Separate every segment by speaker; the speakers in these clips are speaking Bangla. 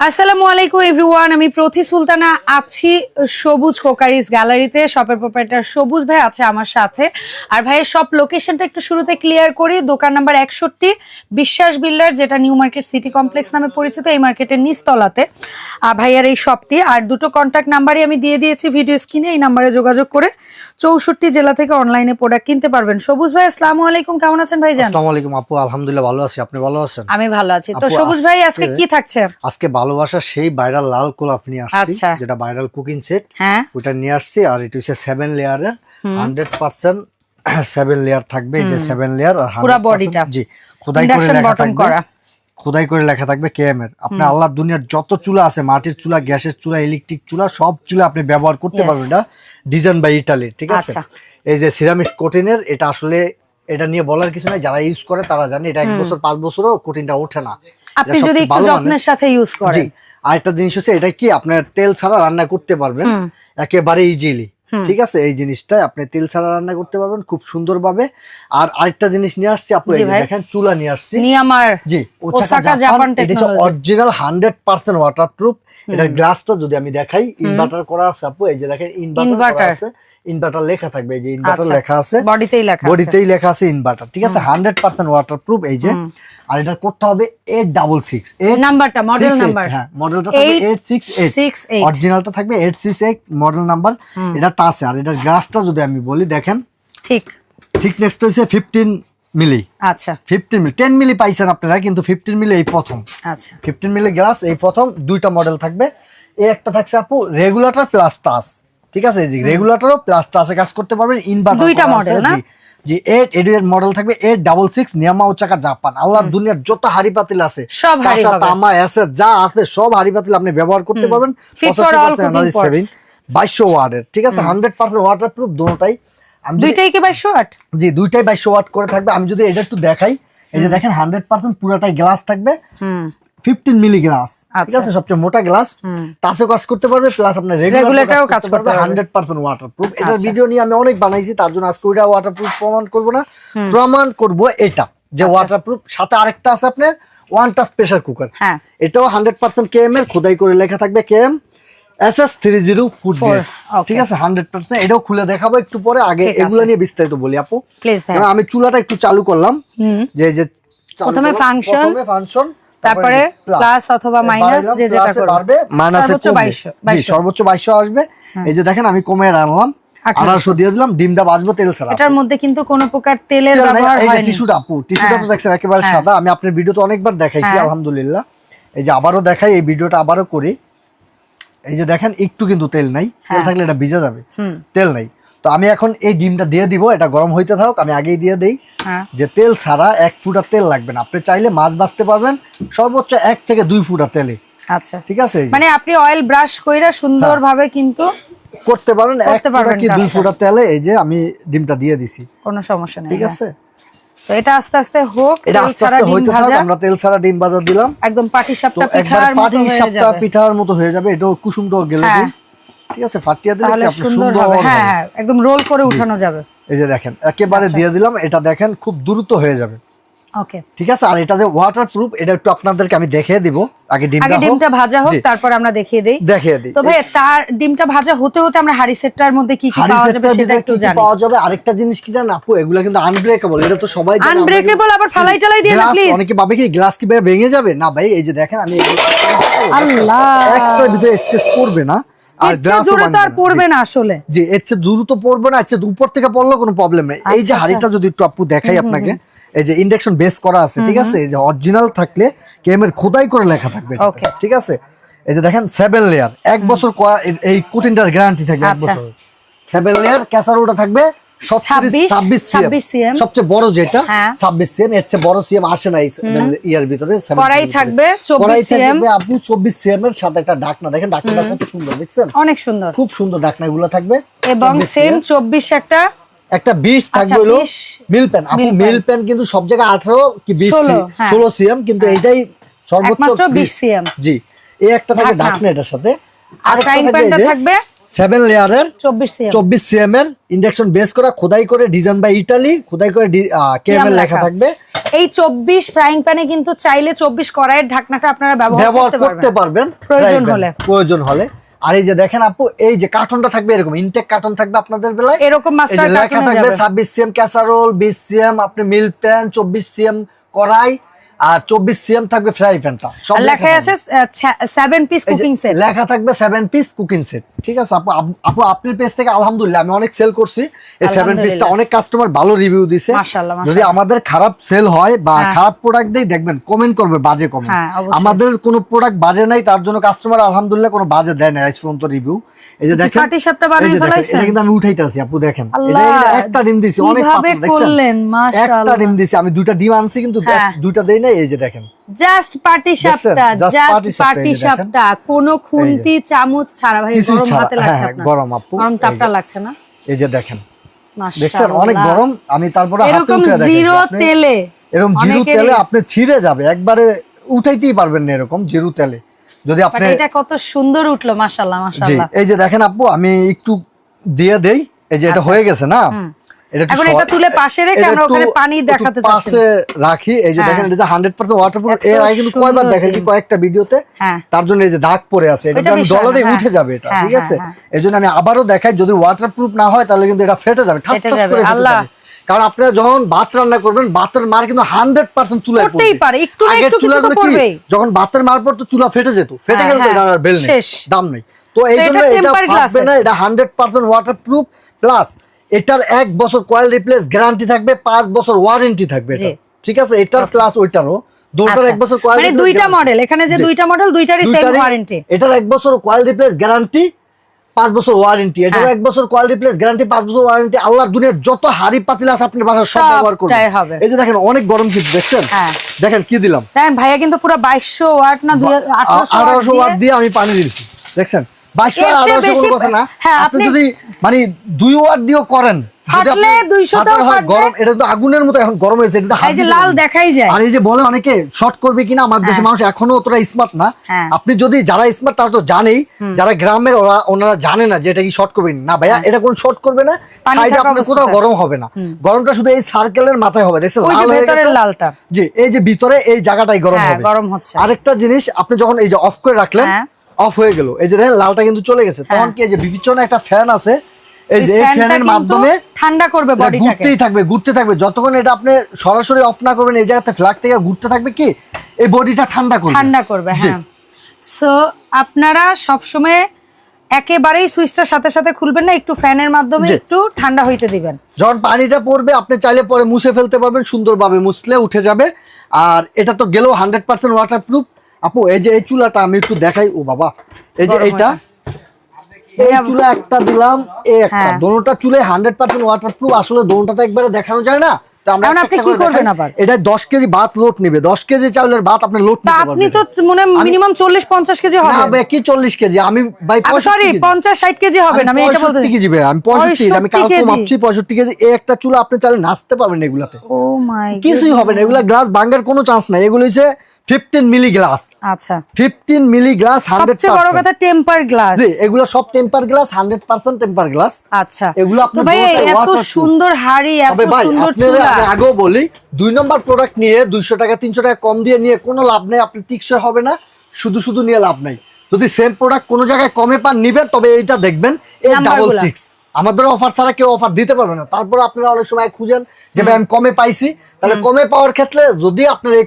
Speaker 1: আসসালামু আলাইকুম এভরিওয়ান আমি প্রতি সুলতানা, আছি সবুজ কোকারিস গ্যালারিতে। শপের প্রোপাইটার সবুজ ভাই আছে আমার সাথে। আর ভাইয়ের সব লোকেশনটা একটু শুরুতে ক্লিয়ার করি। দোকান নাম্বার একষট্টি, বিশ্বাস বিল্ডার, যেটা নিউ মার্কেট সিটি কমপ্লেক্স নামে পরিচিত, এই মার্কেটের নিচতলাতে। আর ভাইয়ার এই শপটি আর দুটো কন্ট্যাক্ট নাম্বারই আমি দিয়ে দিয়েছি ভিডিও স্ক্রিনে এই নাম্বারে যোগাযোগ করে। চৌষট্টি জেলা থেকে অনলাইনে প্রোডাক্ট কিনতে পারবেন। সবুজ ভাই আসসালামু আলাইকুম। কেমন আছেন ভাই
Speaker 2: আসসালামু আলাইকুম আপু আলহামদুলিল্লাহ ভালো আছি। আপনি ভালো আছেন?
Speaker 1: আমি ভালো আছি। তো সবুজ ভাই আজকে কি থাকছে?
Speaker 2: আজকে ভালোবাসার সেই ভাইরাল লাল কোলাপ নিয়ে আসছি
Speaker 1: আচ্ছা।
Speaker 2: যেটা ভাইরাল কুকিং সেট
Speaker 1: হ্যাঁ।
Speaker 2: ওটা নিয়ে আসছি আর এটা হচ্ছে সেভেন লেয়ারের হান্ড্রেড পার্সেন্ট সেভেন লেয়ার থাকবে যে সেভেন লেয়ার আর
Speaker 1: পুরা
Speaker 2: 100% জি খোদাই করে লেখা থাকবে। খোদাই করে লেখা থাকবে কেএম এর। আপনি আল্লাহ দুনিয়ার যত চুলা আছে মাটির চুলা গ্যাসের চুলা ইলেকট্রিক চুলা সব চুলা আপনি ব্যবহার করতে পারবেন এটা ডিজাইন বাই ইটালি ঠিক আছে?
Speaker 1: আচ্ছা।
Speaker 2: এই যে সিরামিক্স কোটিনের এটা আসলে এটা নিয়ে বলার কিছু নাই। যারা ইউজ করে তারা জানে এটা এক বছর পাঁচ বছরও কোটিনটা ওঠে না।
Speaker 1: আপনি যদি একটু যত্নের সাথে ইউজ করেন।
Speaker 2: আরেকটা জিনিস হচ্ছে এটা কি আপনার তেল ছাড়া রান্না করতে পারবেন? একেবারে ইজিলি ঠিক আছে? এই জিনিসটা আপনি তেল ছাড়া রান্না করতে পারবেন খুব সুন্দরভাবে। আর আরেকটা জিনিস নিয়ে আসছি আপনি। দেখেন চুলা নিয়ে আসছি। জি। অরিজিনাল হান্ড্রেড পার্সেন্ট ওয়াটারপ্রুফ এটার গ্লাসটা যদি আমি দেখাই ইনভার্টার করা আছে আপু এই যে দেখেন ইনভার্টার আছে। ইনভার্টার লেখা থাকবে এই যে ইনভার্টার
Speaker 1: আচ্ছা।
Speaker 2: লেখা আছে।
Speaker 1: বডিতেই লেখা
Speaker 2: বডিতেই লেখা আছে ইনভার্টার ঠিক আছে? হান্ড্রেড পার্সেন্ট ওয়াটারপ্রুফ এই যে। আর এটা করতে হবে এইট ডাবল সিক্স
Speaker 1: নাম্বারটা মডেল নাম্বার।
Speaker 2: হ্যাঁ মডেলটা থাকবে এইট সিক্স এইট অরিজিনালটা থাকবে eight six eight model number. এটা টাচে আর এটার গ্লাসটা যদি আমি বলি দেখেন।
Speaker 1: ঠিক।
Speaker 2: থিকনেসটা হচ্ছে ফিফটিন মিলি
Speaker 1: আচ্ছা।
Speaker 2: ফিফটিন মিলি টেন মিলি পাইছেন আপনারা কিন্তু ফিফটিন মিলি এই প্রথম।
Speaker 1: আচ্ছা।
Speaker 2: ফিফটিন মিলি গ্লাস এই প্রথম দুইটা মডেল থাকবে। এই একটা থাকছে আপু রেগুলেটর প্লাস টাচ ঠিক আছে? জি রেগুলেটরও প্লাস টাচে কাজ করতে পারবেন ইনভার্টার
Speaker 1: দুইটা model না?
Speaker 2: জি। এইট এর মডেল থাকবে এইট ডাবল সিক্স নিয়ামা উচ্চাকা জাপান আল্লাহ দুনিয়ার যত হাড়ি পাতিল আছে তামা এসএস যা আছে সব হাড়ি পাতিল আপনি ব্যবহার করতে পারবেন।
Speaker 1: For all cooking pots।
Speaker 2: বাইশশো ওয়ার্ডের ঠিক আছে? হান্ড্রেড পার্সেন্ট ওয়াটার প্রুফ দুটাই।
Speaker 1: দুইটাই কি বাইশো আট
Speaker 2: জি দুইটাই বাইশশো ওয়াট করে থাকবে। আমি যদি এটা একটু দেখাই এই যে দেখেন হান্ড্রেড পার্সেন্ট পুরাটাই গ্লাস থাকবে। ফিফটিন মিলি গ্লাস ঠিক
Speaker 1: আচ্ছা।
Speaker 2: আছে? সবচেয়ে মোটা গ্লাস কাজ করতে পারবে প্লাস আপনার রেগুলেটরও
Speaker 1: কাজ করতে
Speaker 2: পারবে। হান্ড্রেড পার্সেন্ট ওয়াটার প্রুফ এটার
Speaker 1: আচ্ছা।
Speaker 2: ভিডিও নিয়ে আমি অনেক বানাইছি তার জন্য আজকে ওইটা ওয়াটার প্রুফ প্রমাণ করব না। প্রমাণ করব এটা
Speaker 1: আচ্ছা।
Speaker 2: যে ওয়াটার প্রুফ সাথে আরেকটা আছে আপনার ওয়ান টাচ প্রেসার কুকার এটাও হান্ড্রেড পার্সেন্ট কেএম এর খোদাই করে লেখা থাকবে কেএম থ্রি জিরো ফুড ঠিক আছে হান্ড্রেড পার্সেন্ট এটাও খুলে দেখাবো একটু পরে আগে এগুলো নিয়ে বিস্তারিত বলি আপু। আমি চুলাটা একটু চালু করলাম। যে যে
Speaker 1: প্রথমে
Speaker 2: প্রথমে ফাংশন
Speaker 1: তারপরে plus অথবা minus যে যেটা করবে।
Speaker 2: মাইনাসে
Speaker 1: সর্বোচ্চ 2200, 2200
Speaker 2: সর্বোচ্চ 2200 আসবে। এই যে দেখেন আমি কমে আনলাম
Speaker 1: 1800
Speaker 2: 1800 দিয়ে দিলাম ডিমটা বাজবো তেল ছাড়া
Speaker 1: এটার মধ্যে কিন্তু কোনো প্রকার তেলের ব্যবহার
Speaker 2: এই
Speaker 1: হয়নি।
Speaker 2: টিস্যুটা আপু টিস্যুটা তো
Speaker 1: হ্যাঁ।
Speaker 2: দেখছেন একেবারে
Speaker 1: হ্যাঁ।
Speaker 2: সাদা। আমি আপনার ভিডিওতে অনেকবার দেখাইছি
Speaker 1: হ্যাঁ।
Speaker 2: আলহামদুলিল্লাহ। এই যে আবারও দেখাই এই ভিডিওটা আবারও করি। এই যে দেখেন একটু কিন্তু তেল নাই। তেল
Speaker 1: হ্যাঁ।
Speaker 2: থাকলে এটা ভিজে যাবে। তেল নাই। তো আমি এখন এই ডিমটা দিয়ে দিব এটা গরম হইতে থাকুক আমি আগেই দিয়ে দেই।
Speaker 1: হ্যাঁ।
Speaker 2: যে তেল ছাড়া এক ফুটা তেল লাগবে না। আপনি চাইলে মাছ বাঁচতে পারবেন সর্বোচ্চ এক থেকে দুই ফুটা তেলে।
Speaker 1: আচ্ছা।
Speaker 2: ঠিক আছে?
Speaker 1: মানে আপনি অয়েল ব্রাশ কইরা সুন্দর ভাবে কিন্তু
Speaker 2: করতে পারেন এক ফুটা কি দুই। ফুটা তেলে এই যে আমি ডিমটা দিয়ে দিছি।
Speaker 1: কোনো সমস্যা নেই
Speaker 2: ঠিক
Speaker 1: হ্যাঁ।
Speaker 2: আছে?
Speaker 1: তো এটা আস্তে আস্তে হোক
Speaker 2: এটা
Speaker 1: তেল
Speaker 2: আস্তে
Speaker 1: ছাড়া
Speaker 2: আস্তে হইতে থাক
Speaker 1: ভাজা।
Speaker 2: আমরা তেল ছাড়া ডিম বাজার দিলাম।
Speaker 1: একদম পাটি সাপটা পিঠার মতো
Speaker 2: পাটি
Speaker 1: হয়ে
Speaker 2: সাপটা
Speaker 1: যাবে।
Speaker 2: পিঠার মতো হয়ে যাবে এটাও কুসুমটাও গেলে
Speaker 1: হ্যাঁ।
Speaker 2: ঠিক আছে ফাটিয়ে দিলে আপনি
Speaker 1: সুন্দর
Speaker 2: সুন্দর
Speaker 1: হবে। হ্যাঁ হ্যাঁ একদম রোল করে উঠানো যাবে।
Speaker 2: এই যে দেখেন একেবারে
Speaker 1: আচ্ছা।
Speaker 2: দিয়ে দিলাম এটা দেখেন খুব দ্রুত হয়ে যাবে।
Speaker 1: ওকে
Speaker 2: ঠিক আছে? আর এটা যে এটা একটু আপনাদেরকে আমি দেখিয়ে দিব। আগে ডিমটা
Speaker 1: আগে ডিমটা ভাজা হোক তারপর আমরা দেখিয়ে দেই।
Speaker 2: দেখিয়ে দিই।
Speaker 1: তো ভাই তার ডিমটা ভাজা হতে হতে আমরা হাড়ি সেটটার মধ্যে কি কি পাওয়া যাবে সেটা একটু জানি।
Speaker 2: পাওয়া যাবে? আরেকটা জিনিস কি জানেন আপু? এগুলা কিন্তু আনব্রেকেবল এটা তো সবাই জানে।
Speaker 1: আনব্রেকেবল আবার ফালাই টালাই দিয়ে না প্লিজ
Speaker 2: অনেকে ভাবে কি গ্লাস কি ভেঙে যাবে? না ভাই এই যে দেখেন আমি
Speaker 1: আল্লাহ!
Speaker 2: ভিতরে স্কেচ পড়বে না। আর
Speaker 1: এর চেয়ে
Speaker 2: গ্লাসও
Speaker 1: জোরে তো আর পড়বে না আসলে।
Speaker 2: জি এর চেয়ে দ্রুত পড়বে না এর উপর থেকে পড়লেও কোনো প্রবলেম নেই। এই যে
Speaker 1: আচ্ছা,
Speaker 2: হাড়িটা যদি একটু আপু দেখাই আপনাকে এই যে ইন্ডাকশন বেস করা আছে ঠিক আছে? এই যে অরিজিনাল থাকলে কেমের খোদাই করে লেখা থাকবে ঠিক আছে? এই যে দেখেন সেভেন লেয়ার এক বছর এই- কুটিনটার গ্যারান্টি থাকবে এক
Speaker 1: আচ্ছা।
Speaker 2: বছর সেভেন লেয়ার ক্যাসারোটা থাকবে
Speaker 1: 26
Speaker 2: ছাব্বিশ
Speaker 1: ছাব্বিশ
Speaker 2: সিএম সবচেয়ে বড় যেটা
Speaker 1: হ্যাঁ।
Speaker 2: ছাব্বিশ সিএম এর চেয়ে বড় সিএম আসে না ইয়ার ভিতরে
Speaker 1: কড়াই থাকবে
Speaker 2: কড়াই থাকবে আপু চব্বিশ সিএম এর সাথে একটা ডাকনা। দেখেন ডাকনাটা কত সুন্দর দেখছেন?
Speaker 1: অনেক সুন্দর।
Speaker 2: খুব সুন্দর ডাকনা গুলো থাকবে।
Speaker 1: এবং সেম চব্বিশ একটা
Speaker 2: একটা বিশ থাকবে হলো মিল প্যান
Speaker 1: মিল
Speaker 2: প্যান কিন্তু সব জায়গায় আঠারো কি বিশ
Speaker 1: 16 হ্যাঁ।
Speaker 2: ষোলো সিএম কিন্তু এটাই সর্বোচ্চ
Speaker 1: একমাত্র 20
Speaker 2: 20 জি। এই একটা থাকবে
Speaker 1: ঢাকনা।
Speaker 2: এটার সাথে।
Speaker 1: আর
Speaker 2: আরেকটা থাকবে সেভেন লেয়ারের
Speaker 1: চব্বিশ সিএম
Speaker 2: এর ইন্ডাকশন বেস করা খোদাই করে ডিজাইন বাই ইটালি খোদাই করে কেএমএল লেখা। থাকবে।
Speaker 1: এই চব্বিশ ফ্রাইং প্যানে কিন্তু চাইলে চব্বিশ কড়াইয়ের ঢাকনাটা আপনারা ব্যবহার করতে পারবেন। প্রয়োজন হলে।
Speaker 2: প্রয়োজন হলে। আর এই যে দেখেন আপু এই যে কার্টনটা থাকবে এরকম ইনটেক কার্টন থাকবে আপনাদের বেলায়।
Speaker 1: এরকম
Speaker 2: লেখা থাকবে ছাব্বিশ সিএম ক্যাসারোল বিশ সিএম আপনি মিল প্যান চব্বিশ সিএম কড়াই আর চব্বিশ সিএম থাকবে ফ্রাই প্যানটা। লেখা।
Speaker 1: আছে সেভেন পিস কুকিং সেট
Speaker 2: লেখা থাকবে সেভেন পিস কুকিং সেট ঠিক আছে আপু আপু আপনার পেজ থেকে আলহামদুলিল্লাহ আমি অনেক সেল করছি। এই সেভেন পিসটা অনেক কাস্টমার ভালো রিভিউ দিছে। যদি আমাদের খারাপ সেল হয় বা
Speaker 1: হ্যাঁ।
Speaker 2: খারাপ প্রোডাক্ট দেই দেখবেন কমেন্ট করবে বাজে কমেন্ট
Speaker 1: হ্যাঁ,
Speaker 2: আমাদের কোনো প্রোডাক্ট বাজে নাই তার জন্য কাস্টমার আলহামদুলিল্লাহ কোনো বাজে দেয় না আজ পর্যন্ত রিভিউ এই যে দেখেন
Speaker 1: পাটিসাপটা
Speaker 2: এই
Speaker 1: বানিয়ে
Speaker 2: যে
Speaker 1: ফেলাইছেন?
Speaker 2: এটা কিন্তু আমি উঠাইতেছি আপু দেখেন। এই একটা ডিম দিছি অনেক পাতলা দেখছেন? একটা ডিম দিছি আমি দুইটা ডিম আনছি কিন্তু
Speaker 1: হ্যাঁ।
Speaker 2: দুইটা দেই না এই যে দেখেন।
Speaker 1: জাস্ট সাপটা জাস্ট
Speaker 2: সাপটা, দেখেন।
Speaker 1: কোনো খুন্তি চামচ ছাড়া ভাই গরম হাতে
Speaker 2: হ্যাঁ,
Speaker 1: লাগছে
Speaker 2: হ্যাঁ,
Speaker 1: আপনার।
Speaker 2: গরম আপু,
Speaker 1: গরম তাপটা লাগছে না?
Speaker 2: এই যে দেখেন। দেখছেন? অনেক গরম। আমি তারপরে হাতে উঠে দেখাইছি।
Speaker 1: জিরো তেলে।
Speaker 2: এরকম জিরো তেলে আপনি ছিঁড়ে যাবে। একবারে উঠাইতেই পারবেন না এরকম জিরো তেলে। যদি আপনি
Speaker 1: এটা কত সুন্দর উঠল মাশাআল্লাহ মাশাআল্লাহ।
Speaker 2: এই যে দেখেন আপু আমি একটু দিয়ে দেই। এই যে এটা হয়ে গেছে না?
Speaker 1: এখন এটা তুলে পাশে রেখে আমরা ওখানে পানি
Speaker 2: একটু
Speaker 1: দেখাতে
Speaker 2: পাশে রাখি। এই যে। দেখেন এটা হান্ড্রেড পার্সেন্ট ওয়াটারপ্রুফ এর আগে কিন্তু কয়বার দেখাইছি কয়েকটা ভিডিওতে। তার জন্য এই যে দাগ পড়ে আছে এটা আমি
Speaker 1: বিষয়
Speaker 2: ডলা
Speaker 1: না,
Speaker 2: দিয়ে। উঠে যাবে এটা ঠিক আছে। আমি আবারও দেখাই যদি ওয়াটারপ্রুফ না হয় তাহলে কিন্তু এটা ফেটে যাবে ঠাস ঠাস করে
Speaker 1: আল্লাহ।
Speaker 2: কারণ আপনারা যখন ভাত রান্না করবেন ভাতের মার কিন্তু হান্ড্রেড পার্সেন্ট
Speaker 1: পারে, একটু কিছু তো
Speaker 2: যখন ভাতের মার পড়তো চুলা ফেটে যেত। ফেটে
Speaker 1: হ্যাঁ,
Speaker 2: গেলে তো
Speaker 1: হ্যাঁ,
Speaker 2: আর বেল নেই দাম নেই। তো এই জন্য
Speaker 1: এটা।
Speaker 2: না এটা হান্ড্রেড পার্সেন্ট ওয়াটারপ্রুফ প্লাস এটার এক বছর কয়েল রিপ্লেস গ্যারান্টি থাকবে পাঁচ বছর ওয়ারেন্টি থাকবে এটা। ঠিক আছে? এটার প্লাস ওইটারও। দুটার
Speaker 1: আচ্ছা।
Speaker 2: এক বছর কয়েল
Speaker 1: মানে দুইটা মডেল এখানে যে দুইটা মডেল দুইটারই সেম ওয়ারেন্টি
Speaker 2: এটার এক বছর কয়েল রিপ্লেস গ্যারান্টি পাঁচ বছর ওয়ারেন্টি এটার
Speaker 1: হ্যাঁ।
Speaker 2: এক বছর কয়েল রিপ্লেস গ্যারান্টি পাঁচ বছর ওয়ারেন্টি আল্লাহর দুনিয়ার যত হাড়ি পাতিল আছে আপনার বাসায় সব ব্যবহার করবেন। এই যে দেখেন অনেক গরম কিন্তু দেখছেন?
Speaker 1: হ্যাঁ।
Speaker 2: দেখেন কি দিলাম?
Speaker 1: দেখেন ভাইয়া কিন্তু পুরো বাইশশো ওয়াট না আঠারোশো
Speaker 2: ওয়াট দিয়ে আমি পানি দিয়েছি। দেখছেন? কথা না।
Speaker 1: হ্যাঁ,
Speaker 2: আপনি যদি মানে দুই ওয়াট দিয়েও করেন যদি
Speaker 1: ফাটলে
Speaker 2: আপনি-
Speaker 1: 200
Speaker 2: ফাটলে
Speaker 1: তেও
Speaker 2: হয় গরম এটা তো আগুনের মতো এখন গরম হয়েছে
Speaker 1: লাল দেখাই যায়।
Speaker 2: আর এই যে বলে অনেকে শর্ট করবে কিনা? দেশের মানুষ এখনও অতটা স্মার্ট না।
Speaker 1: হ্যাঁ।
Speaker 2: আপনি যদি যারা স্মার্ট তারা তো জানেই। যারা গ্রামের ওরা ওনারা জানে না যে এটা কি শর্ট করবে না ভাইয়া এটা কোনো শর্ট করবে না।
Speaker 1: হ্যাঁ।
Speaker 2: সাইডে আপনার কোথাও গরম হবে না। গরমটা শুধু এই সার্কেলের মাথায় হবে দেখছেন? লাল হয়ে গেছে।
Speaker 1: লালটা।
Speaker 2: জি এই যে ভিতরে এই জায়গাটাই গরম
Speaker 1: হ্যাঁ,
Speaker 2: হবে।
Speaker 1: গরম হচ্ছে।
Speaker 2: আরেকটা জিনিস আপনি যখন এই যে অফ করে রাখলেন
Speaker 1: হ্যাঁ।
Speaker 2: অফ হয়ে গেল। এই যে দেখেন লালটা কিন্তু চলে গেছে। তখন কি যে পিছনে একটা ফ্যান আছে এই যে এই ফ্যানের মাধ্যমে
Speaker 1: ঠান্ডা করবে
Speaker 2: এটা
Speaker 1: বডিটাকে
Speaker 2: ঘুরতেই থাকবে ঘুরতে থাকবে। যতক্ষণ এটা আপনি সরাসরি অফ না করবেন এই জায়গাতে ফ্ল্যাগ থেকে ঘুরতে থাকবে কি? এই বডিটা ঠান্ডা করবে।
Speaker 1: ঠান্ডা করবে হ্যাঁ। সো আপনারা সবসময় একেবারেই সুইচটার সাথে সাথে খুলবেন না একটু ফ্যানের মাধ্যমে একটু ঠান্ডা হইতে দিবেন।
Speaker 2: যখন পানিটা পড়বে আপনি চাইলে পরে মুছে ফেলতে পারবেন সুন্দরভাবে মুছলে উঠে যাবে। আর এটা তো গেলেও হান্ড্রেড পার্সেন্ট ওয়াটার প্রুফ আপু এই যে এই চুলাটা আমি একটু দেখাই। ও বাবা এই যে এইটা এই চুলা একটা দিলাম এই একটা।
Speaker 1: হ্যাঁ।
Speaker 2: দোনোটা চুলে হান্ড্রেড পার্সেন্ট ওয়াটার প্রুফ আসলে দোনোটাতে একবারে দেখানো যায় না। তো আমরা
Speaker 1: এখন
Speaker 2: একটা
Speaker 1: আপনি
Speaker 2: একটা
Speaker 1: কি
Speaker 2: করে
Speaker 1: করবেন
Speaker 2: দেখাই।
Speaker 1: আবার?
Speaker 2: এটা দশ কেজি ভাত লোট নিবে। দশ কেজি চাউলের ভাত আপনি লোট
Speaker 1: আপনি তো মনে মিনিমাম চল্লিশ পঞ্চাশ কেজি হবে।
Speaker 2: কি চল্লিশ কেজি? আমি
Speaker 1: সরি পঞ্চাশ ষাট কেজি হবে না আমি এটা বলতে
Speaker 2: পঁয়ষট্টি কেজি ভাই আমি পঁয়ষট্টি আমি কালকে। মাপছি পঁয়ষট্টি কেজি। এই একটা চুলা আপনি চাইলে নাচতে পারবেন এগুলাতে। কিছুই হবে না এগুলা গ্লাস ভাঙার কোনো চান্স নাই। এগুলো হচ্ছে ফিফটিন মিলি গ্লাস।
Speaker 1: আচ্ছা।
Speaker 2: ফিফটিন মিলি গ্লাস হান্ড্রেড
Speaker 1: সবচেয়ে বড় কথা টেম্পার গ্লাস।
Speaker 2: জি এগুলো সব temper glass hundred percent temper glass.
Speaker 1: আচ্ছা।
Speaker 2: এগুলো আপনি
Speaker 1: ভাই এত সুন্দর হাড়ি এত সুন্দর চুলা।
Speaker 2: আগেও বলি দুই নম্বর প্রোডাক্ট নিয়ে দুইশো টাকা তিনশো টাকা কম দিয়ে নিয়ে কোনো লাভ নেই আপনি টিকসই হবে না শুধু শুধু নিয়ে লাভ নাই। যদি সেম প্রোডাক্ট কোনো জায়গায় কমে পান নিবেন তবে এইটা দেখবেন এই ডাবল। সিক্স আমাদের অফার ছাড়া কেউ অফার দিতে পারবে না। তারপর আপনারা অনেক সময় খুঁজেন যে ভাই আমি কমে পাইছি। তাহলে কমে পাওয়ার ক্ষেত্রে যদি আপনার এই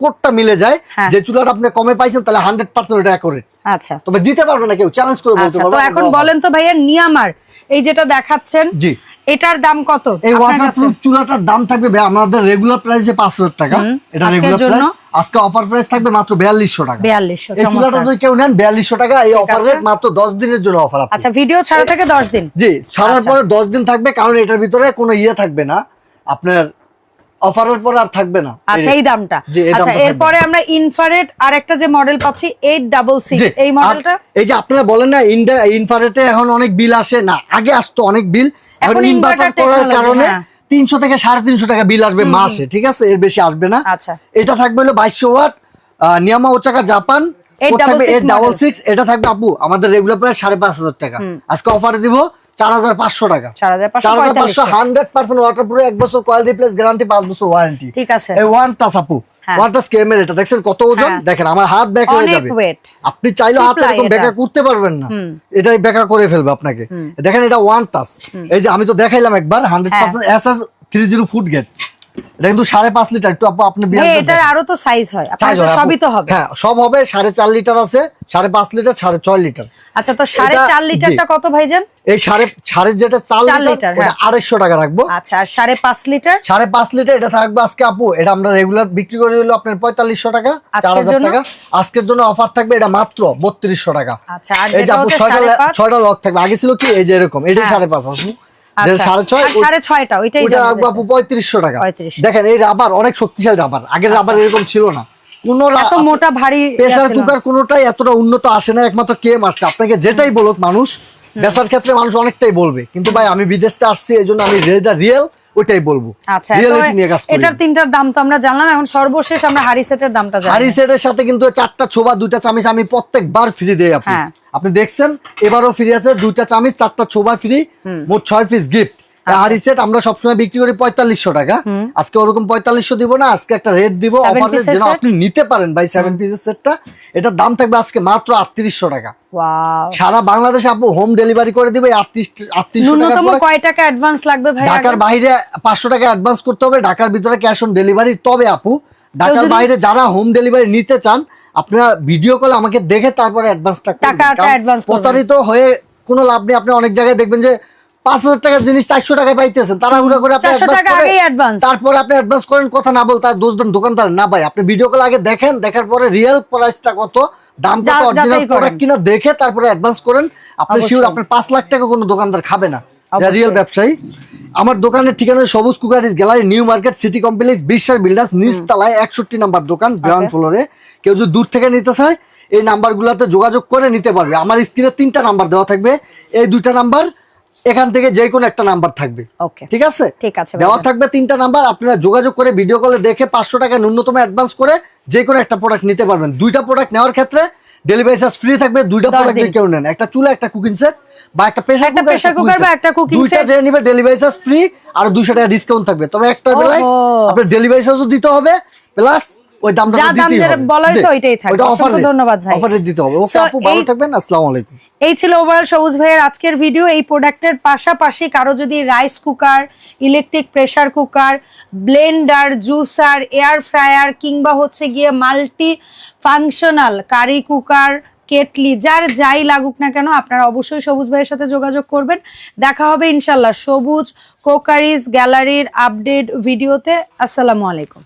Speaker 2: কোডটা মিলে যায়
Speaker 1: হ্যাঁ।
Speaker 2: যে চুলাটা আপনি কমে পাইছেন তাহলে হান্ড্রেড পার্সেন্ট এটা করে।
Speaker 1: আচ্ছা।
Speaker 2: তবে দিতে পারবে না কেউ চ্যালেঞ্জ করে বলতে
Speaker 1: আচ্ছা
Speaker 2: পারবে
Speaker 1: তো এখন বলেন তো ভাইয়া নিয়ামার এই যেটা দেখাচ্ছেন
Speaker 2: জি।
Speaker 1: এটার দাম কত?
Speaker 2: এই ওয়াটারপ্রুফ চুলাটার দাম থাকবে আমাদের রেগুলার প্রাইস যে পাঁচ হাজার টাকা এটা রেগুলার প্রাইস আজকে অফার প্রাইস থাকবে মাত্র বিয়াল্লিশশো টাকা।
Speaker 1: 4200
Speaker 2: এই চুলাটা। যদি কেউ নেন বিয়াল্লিশশো টাকা এই অফার রেট মাত্র দশ দিনের জন্য অফার
Speaker 1: আচ্ছা ভিডিও ছাড়া থেকে দশ দিন।
Speaker 2: জি ছাড়ার
Speaker 1: আচ্ছা।
Speaker 2: পরে দশ দিন থাকবে কারণ এটার ভিতরে কোনো ইয়ে থাকবে না। আপনার অফারের পরে আর থাকবে না।
Speaker 1: আচ্ছা এই দামটা। আচ্ছা এরপরে আমরা ইনফারেট আর একটা যে মডেল পাচ্ছি এইট ডাবল সিক্স
Speaker 2: জি,
Speaker 1: এই মডেলটা
Speaker 2: এই যে আপনারা বলেন না এখন অনেক বিল আসে। না আগে আসতো অনেক বিল এখন ইনভার্টার করার কারণে
Speaker 1: হ্যাঁ।
Speaker 2: তিনশো থেকে সাড়ে তিনশো টাকা বিল আসবে মাসে ঠিক আছে? এর বেশি আসবে না।
Speaker 1: আচ্ছা।
Speaker 2: এটা থাকবে হলো বাইশশো ওয়াট নিয়ামা ওচাকা জাপান। থাকবে এইট ডাবল। সিক্স এটা থাকবে আপু আমাদের রেগুলার প্রাইস সাড়ে পাঁচ হাজার টাকা। আজকে অফারে দিব টাকা। এক বছর গ্যারান্টি বছর ওয়ারেন্টি
Speaker 1: ঠিক আছে।
Speaker 2: এই ওয়ান টাচ আপু
Speaker 1: হ্যাঁ।
Speaker 2: ওয়ান টাচ কেমের এটা। কত ওজন?
Speaker 1: হ্যাঁ।
Speaker 2: দেখেন আমার হাত ব্যাক হয়ে যাবে। আপনি চাইলে হাত এরকম। বেকার করতে পারবেন না। এটাই বেকার করে ফেলবে আপনাকে। দেখেন এটা ওয়ান টাচ এই যে আমি তো দেখাইলাম একবার হান্ড্রেড
Speaker 1: হ্যাঁ।
Speaker 2: Percent S S three zero food grade এটা কিন্তু সাড়ে পাঁচ লিটার। একটু আপু আপনি
Speaker 1: এটার আরও তো সাইজ হয়। আপনার
Speaker 2: Size
Speaker 1: কাছে
Speaker 2: হয় আপু।
Speaker 1: সবই তো হবে।
Speaker 2: হ্যাঁ সব হবে সাড়ে চার লিটার আছে সাড়ে পাঁচ লিটার সাড়ে ছয় লিটার।
Speaker 1: আচ্ছা তো সাড়ে
Speaker 2: এটা-
Speaker 1: চার লিটারটা কত ভাইজান?
Speaker 2: এই সাড়ে সাড়ে যেটা চার
Speaker 1: চার
Speaker 2: লিটার
Speaker 1: লিটার,
Speaker 2: ওটা। আড়াইশো টাকা রাখব।
Speaker 1: আচ্ছা আর সাড়ে পাঁচ লিটার?
Speaker 2: সাড়ে পাঁচ লিটার এটা থাকবে আজকে আপু। এটা আমরা রেগুলার বিক্রি করে হলো আপনার পঁয়তাল্লিশশো টাকা
Speaker 1: আজকের
Speaker 2: চার হাজার
Speaker 1: জন্য?
Speaker 2: টাকা। আজকের জন্য অফার থাকবে এটা মাত্র বত্রিশশো টাকা।
Speaker 1: আচ্ছা,
Speaker 2: এই যে আপু ছয়টা লক থাকবে। আগে ছিল কি এই যে এরকম এটাই
Speaker 1: হ্যাঁ।
Speaker 2: সাড়ে পাঁচ আপু।
Speaker 1: আচ্ছা,
Speaker 2: সাড়ে ছয়
Speaker 1: আর সাড়ে ছয়টা ওইটাই
Speaker 2: ওইটা
Speaker 1: জানতে
Speaker 2: রাখব আপু
Speaker 1: চাইছি।
Speaker 2: পঁয়ত্রিশশো টাকা।
Speaker 1: 3500
Speaker 2: দেখেন এই রাবার অনেক শক্তিশালী রাবার। আগের রাবার এরকম ছিল না। কোনো
Speaker 1: মোটা ভারী
Speaker 2: প্রেসার কুকার কোনোটাই এতটা উন্নত আসে না একমাত্র কে মারছে। আপনাকে যেটাই বলুক মানুষ বেচার ক্ষেত্রে মানুষ অনেকটাই বলবে। কিন্তু ভাই আমি বিদেশ থেকে আসছি এই জন্য আমি যেটা রিয়েল ওইটাই বলব।
Speaker 1: আচ্ছা এটার তিনটার দাম তো আমরা জানলাম এখন সর্বশেষ আমরা হারি সেটের দামটা জানি।
Speaker 2: হারি সেটের সাথে কিন্তু চারটা ছোবা দুইটা চামিচ আমি প্রত্যেকবার ফ্রি দেই আপনি
Speaker 1: হ্যাঁ।
Speaker 2: আপনি দেখছেন এবারও ফ্রি আছে দুইটা চামিচ চারটা ছোবা ফ্রি মোট ছয় পিস গিফট
Speaker 1: আচ্ছা।
Speaker 2: সেট আমরা সবসময় বিক্রি করি পঁয়তাল্লিশশো টাকা। আজকে ওরকম পঁয়তাল্লিশশো দিব না আজকে একটা রেট দিব
Speaker 1: Seven
Speaker 2: অফারে যেন আপনি নিতে পারেন ভাই সেভেন পিসের সেটটা এটার দাম থাকবে আজকে মাত্র আটত্রিশশো টাকা। সারা বাংলাদেশে আপু হোম ডেলিভারি করে দিবে ঢাকার বাইরে পাঁচশো টাকা অ্যাডভান্স করতে হবে ঢাকার ভিতরে ক্যাশ অন ডেলিভারি তবে আপু ঢাকার বাইরে যারা হোম ডেলিভারি নিতে চান আপনারা ভিডিও কলে আমাকে দেখে তারপরে
Speaker 1: টাকাটা advance করবেন।
Speaker 2: প্রতারিত হয়ে কোনো লাভ নেই। আপনি অনেক জায়গায় দেখবেন যে পাঁচ হাজার টাকার জিনিস চারশো টাকায় পাইতেছেন। তাড়াহুড়া করে আপনি
Speaker 1: 400
Speaker 2: advance
Speaker 1: টাকা
Speaker 2: করে-
Speaker 1: আগেই advance।
Speaker 2: তারপরে আপনি অ্যাডভান্স করেন কথা না বল তার দোষ দেন দোকানদার না ভাই আপনি ভিডিও কল আগে দেখেন দেখার পরে রিয়েল প্রাইসটা কত দাম কত অরিজিনাল প্রোডাক্ট কিনা দেখে তারপরে অ্যাডভান্স করেন। আপনি শিওর আপনার পাঁচ লাখ টাকা কোনো দোকানদার খাবে না। রিয়েল ব্যবসায়ী। আমার দোকানের ঠিকানা সবুজ cookeries gallery new market city complex Biswas builders নিচ তলায় একষট্টি নাম্বার দোকান গ্রাউন্ড ফ্লোরে। কেউ যদি দূর থেকে নিতে চায় এই নাম্বারগুলোতে যোগাযোগ করে নিতে পারবে। আমার স্ক্রিনে তিনটা নাম্বার দেওয়া থাকবে। এই দুইটা নাম্বার এখান থেকে যে কোনো একটা নাম্বার থাকবে। ঠিক আছে?
Speaker 1: ঠিক আছে
Speaker 2: দেওয়া থাকবে তিনটা নাম্বার আপনারা যোগাযোগ করে ভিডিও কলে দেখে পাঁচশো টাকা ন্যূনতম অ্যাডভান্স করে যে কোনো একটা প্রোডাক্ট নিতে পারবেন। দুইটা প্রোডাক্ট নেওয়ার ক্ষেত্রে ডেলিভারি চার্জ ফ্রি থাকবে দুইটা প্রোডাক্ট। কেউ নেন একটা চুলা একটা কুকিং সেট বা একটা প্রেসার কুকার
Speaker 1: প্রেসার কুকার বা একটা cooking
Speaker 2: দুইটা যে নিবে ডেলিভারি চার্জ ফ্রি আর দুশো টাকা ডিসকাউন্ট থাকবে তবে একটা বেলায়। আপনার ডেলিভারি চার্জও দিতে হবে প্লাস ওই দামটা
Speaker 1: যা
Speaker 2: তো
Speaker 1: দাম
Speaker 2: দিতেই হবে।
Speaker 1: বলা হয়েছে ওইটাই থাকবে। অসংখ্য ধন্যবাদ ভাই।
Speaker 2: অফারে দিতে হবে। ওকে আপু ভালো থাকবেন আসসালামু আলাইকুম।
Speaker 1: এই ছিল ওভারঅল সবুজ ভাইয়ের আজকের ভিডিও এই প্রোডাক্টের পাশাপাশি কারও যদি rice cooker electric pressure cooker blender juicer air fryer কিংবা হচ্ছে গিয়ে multi functional curry cooker kettle যার যাই লাগুক না কেন আপনারা অবশ্যই সবুজ ভাইয়ের সাথে যোগাযোগ করবেন। দেখা হবে ইনশাল্লাহ সবুজ কোকারিজ গ্যালারির আপডেট ভিডিওতে আসসালামু আলাইকুম।